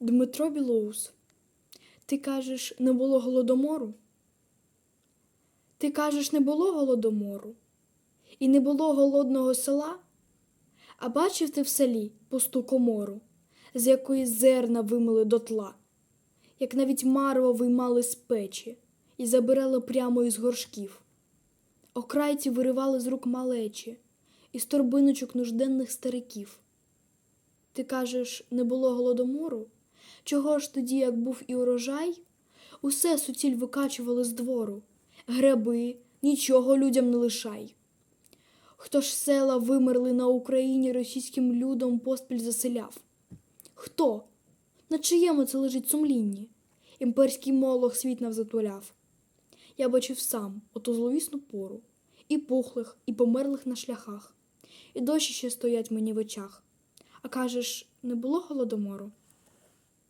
Дмитро Білоус, ти кажеш, не було голодомору? Ти кажеш, не було голодомору? І не було голодного села? А бачив ти в селі пусту комору, з якої зерна вимили дотла, як навіть марво виймали з печі і забирали прямо із горшків. Окрайці виривали з рук малечі, із торбиночок нужденних стариків. Ти кажеш, не було голодомору? Чого ж тоді, як був і урожай? Усе суціль викачували з двору. Греби, нічого людям не лишай. Хто ж села вимерли на Україні російським людом поспіль заселяв? Хто? На чиєму це лежить сумлінні? Імперський молох світ навзатуляв. Я бачив сам оту зловісну пору, і пухлих, і померлих на шляхах, і дощі ще стоять мені в очах. А кажеш, не було голодомору?